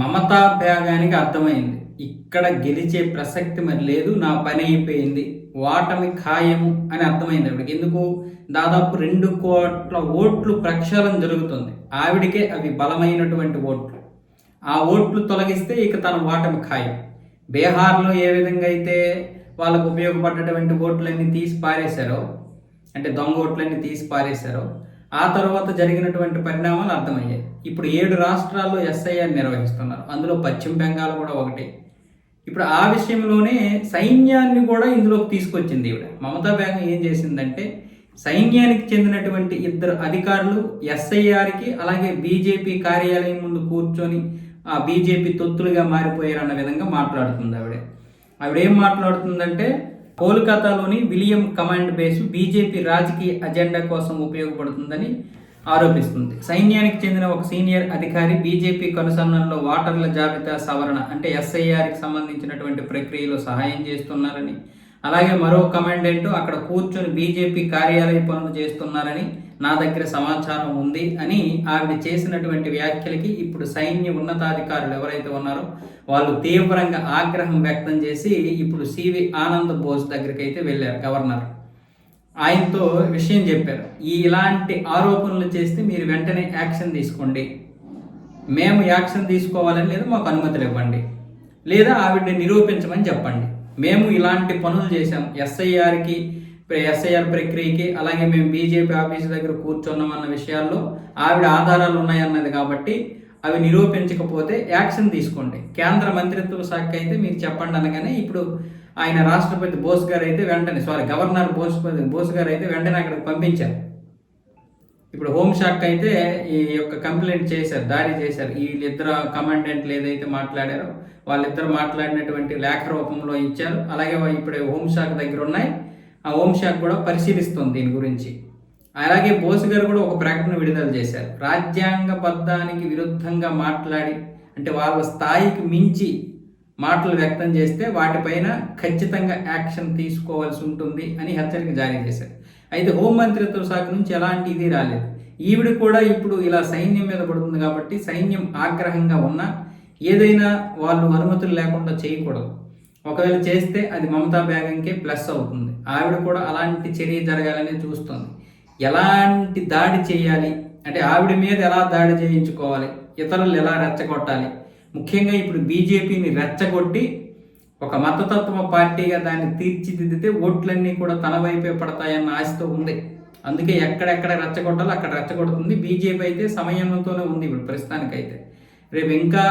మమతా త్యాగానికి అర్థమైంది. ఇక్కడ గెలిచే ప్రసక్తి మరి లేదు నా పని అయిపోయింది ఓటమి ఖాయము అని అర్థమైంది ఆవిడకి. ఎందుకు? దాదాపు రెండు కోట్ల ఓట్లు ప్రక్షాళన జరుగుతుంది. ఆవిడికే అవి బలమైనటువంటి ఓట్లు. ఆ ఓట్లు తొలగిస్తే ఇక తన ఓటమి ఖాయం. బీహార్లో ఏ విధంగా అయితే వాళ్ళకు ఉపయోగపడ్డటువంటి ఓట్లన్నీ తీసి పారేశారో అంటే దొంగ ఓట్లన్నీ తీసి పారేశారో ఆ తర్వాత జరిగినటువంటి పరిణామాలు అర్థమయ్యాయి. ఇప్పుడు ఏడు రాష్ట్రాల్లో ఎస్ఐఆర్ నిర్వహిస్తున్నారు. అందులో పశ్చిమ బెంగాల్ కూడా ఒకటి. ఇప్పుడు ఆ విషయంలోనే సైన్యాన్ని కూడా ఇందులోకి తీసుకొచ్చింది ఈవిడ. మమతా బేగం ఏం చేసిందంటే సైన్యానికి చెందినటువంటి ఇద్దరు అధికారులు ఎస్ఐఆర్కి అలాగే బీజేపీ కార్యాలయం ముందు కూర్చొని ఆ బీజేపీ తొత్తులుగా మారిపోయారన్న విధంగా మాట్లాడుతుంది ఆవిడ. ఆవిడ ఏం మాట్లాడుతుందంటే కోల్కతాలోని విలియం కమాండ్ బేస్ బీజేపీ రాజకీయ అజెండా కోసం ఉపయోగపడుతుందని ఆరోపిస్తుంది. సైన్యానికి చెందిన ఒక సీనియర్ అధికారి బీజేపీ కనుసన్నల్లో ఓటర్ల జాబితా సవరణ అంటే ఎస్ఐఆర్కి సంబంధించినటువంటి ప్రక్రియలో సహాయం చేస్తున్నారని అలాగే మరో కమాండెంట్ అక్కడ కూర్చొని బీజేపీ కార్యాలయ పనులు చేస్తున్నారని నా దగ్గర సమాచారం ఉంది అని ఆవిడ చేసినటువంటి వ్యాఖ్యలకి ఇప్పుడు సైన్య ఉన్నతాధికారులు ఎవరైతే ఉన్నారో వాళ్ళు తీవ్రంగా ఆగ్రహం వ్యక్తం చేసి ఇప్పుడు సివి ఆనంద్ బోస్ దగ్గరికి అయితే వెళ్ళారు గవర్నర్. ఆయనతో విషయం చెప్పారు. ఈ ఇలాంటి ఆరోపణలు చేస్తే మీరు వెంటనే యాక్షన్ తీసుకోండి. మేము యాక్షన్ తీసుకోవాలని లేదా మాకు అనుమతులు ఇవ్వండి. లేదా ఆవిడని నిరూపించమని చెప్పండి. మేము ఇలాంటి పనులు చేశాం. ఎస్ఐఆర్కి ఎస్ఐఆర్ ప్రక్రియకి అలాగే మేము బీజేపీ ఆఫీస్ దగ్గర కూర్చున్నాం అన్న విషయాల్లో ఆవిడ ఆధారాలు ఉన్నాయన్నది కాబట్టి అవి నిరూపించకపోతే యాక్షన్ తీసుకోండి. కేంద్ర మంత్రిత్వ శాఖ అయితే మీరు చెప్పండి అనగానే ఇప్పుడు ఆయన రాష్ట్రపతి బోస్ గారు అయితే వెంటనే సారీ గవర్నర్ బోస్ బోస్ గారు అయితే వెంటనే అక్కడికి పంపించారు. ఇప్పుడు హోంశాఖ అయితే ఈ యొక్క కంప్లైంట్ చేశారు దారి చేశారు. వీళ్ళిద్దరు కమాండెంట్లు ఏదైతే మాట్లాడారో వాళ్ళిద్దరు మాట్లాడినటువంటి లేఖ రూపంలో ఇచ్చారు. అలాగే ఇప్పుడు హోంశాఖ దగ్గర ఉన్నాయి. ఆ హోంశాఖ కూడా పరిశీలిస్తుంది దీని గురించి. అలాగే బోస్ గారు కూడా ఒక ప్రకటన విడుదల చేశారు. రాజ్యాంగబద్ధానికి విరుద్ధంగా మాట్లాడి అంటే వాళ్ళ స్థాయికి మించి మాటలు వ్యక్తం చేస్తే వాటిపైన ఖచ్చితంగా యాక్షన్ తీసుకోవాల్సి ఉంటుంది అని హెచ్చరిక జారీ చేశారు. అయితే హోంమంత్రిత్వ శాఖ నుంచి ఎలాంటి ఇది రాలేదు. ఈవిడ కూడా ఇప్పుడు ఇలా సైన్యం మీద పడుతుంది కాబట్టి సైన్యం ఆగ్రహంగా ఉన్నా ఏదైనా వాళ్ళు అనుమతులు లేకుండా చేయకూడదు. ఒకవేళ చేస్తే అది మమతా బేగంకే ప్లస్ అవుతుంది. ఆవిడ కూడా అలాంటి చర్య జరగాలని చూస్తుంది. ఎలాంటి దాడి చేయాలి? అంటే ఆవిడ మీద ఎలా దాడి చేయించుకోవాలి? ఇతరులు ఎలా రెచ్చగొట్టాలి? ముఖ్యంగా ఇప్పుడు బీజేపీని రెచ్చగొట్టి ఒక మతతత్వ పార్టీగా దాన్ని తీర్చిదిద్దితే ఓట్లన్నీ కూడా తన వైపే పడతాయన్న ఆశతో ఉంది. అందుకే ఎక్కడెక్కడ రెచ్చగొట్టాలో అక్కడ రెచ్చగొడుతుంది. బీజేపీ అయితే సమయంతోనే ఉంది ఇప్పుడు ప్రస్తుతానికైతే. రేపు ఇంకా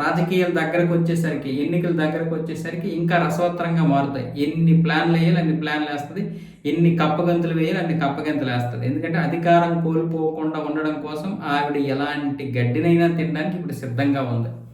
రాజకీయాల దగ్గరకు వచ్చేసరికి ఎన్నికల దగ్గరకు వచ్చేసరికి ఇంకా రసవత్తరంగా మారుతాయి. ఎన్ని ప్లాన్లు వేయాలి అన్ని ప్లాన్లు వేస్తుంది. ఎన్ని కప్పగంతులు వేయాలి అన్ని కప్పగంతులు వేస్తుంది. ఎందుకంటే అధికారం కోల్పోకుండా ఉండడం కోసం ఆవిడ ఎలాంటి గడ్డినైనా తినడానికి ఇప్పుడు సిద్ధంగా ఉంది.